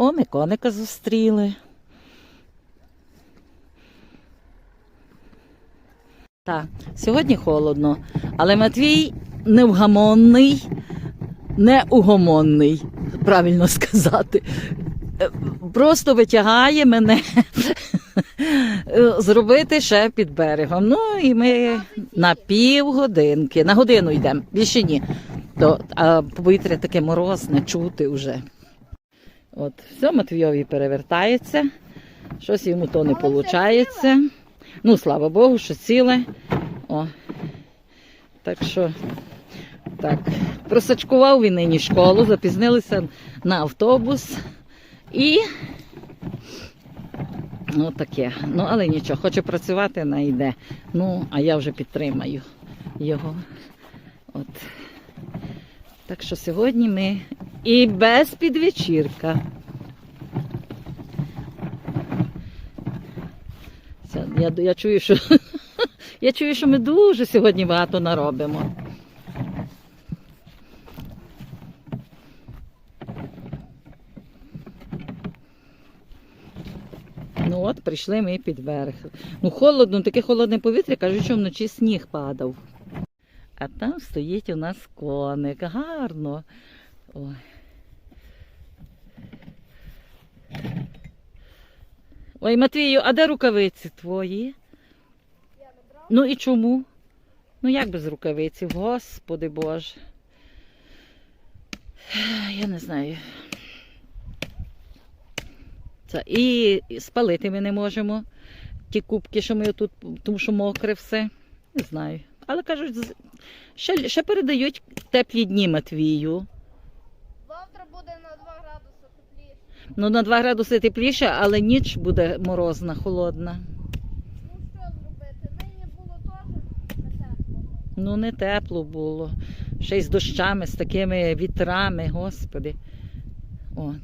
О, ми коника зустріли. Так, сьогодні холодно, але Матвій невгамонний, неугомонний, правильно сказати. Е, Просто витягає мене зробити ще під берегом. Ну і ми на півгодинки, на годину йдемо, більше ні. То, а повітря таке морозне, чути вже. От, все Матвійові перевертається, щось йому то не виходить. Ну, слава Богу, що ціле. О. Так що, так. Просачкував він нині школу, запізнилися на автобус і. Ну, таке. Ну, але нічого, хоче працювати, найде. Ну, а я вже підтримаю його. От. Так що сьогодні ми і без підвечірка. Це, я, я чую, що я чую, що ми дуже сьогодні багато наробимо. Ну от, прийшли ми під берег. Ну, холодно, таке холодне повітря, кажуть, що вночі сніг падав. А там стоїть у нас коник. Гарно. Ой. Ой, Матвію, а де рукавиці твої? Ну і чому? Ну як без рукавиці? Господи Боже. Я не знаю. Це, і спалити ми не можемо. Ті кубки, що ми тут, тому що мокре все. Не знаю. Але кажуть, ще, ще передають теплі дні Матвію. Завтра буде на 2 градуси тепліше. Ну, на 2 градуси тепліше, але ніч буде морозна, холодна. Ну що зробити? Нині було теж не тепло. Ну, не тепло було. Ще й з дощами, з такими вітрами, господи. От.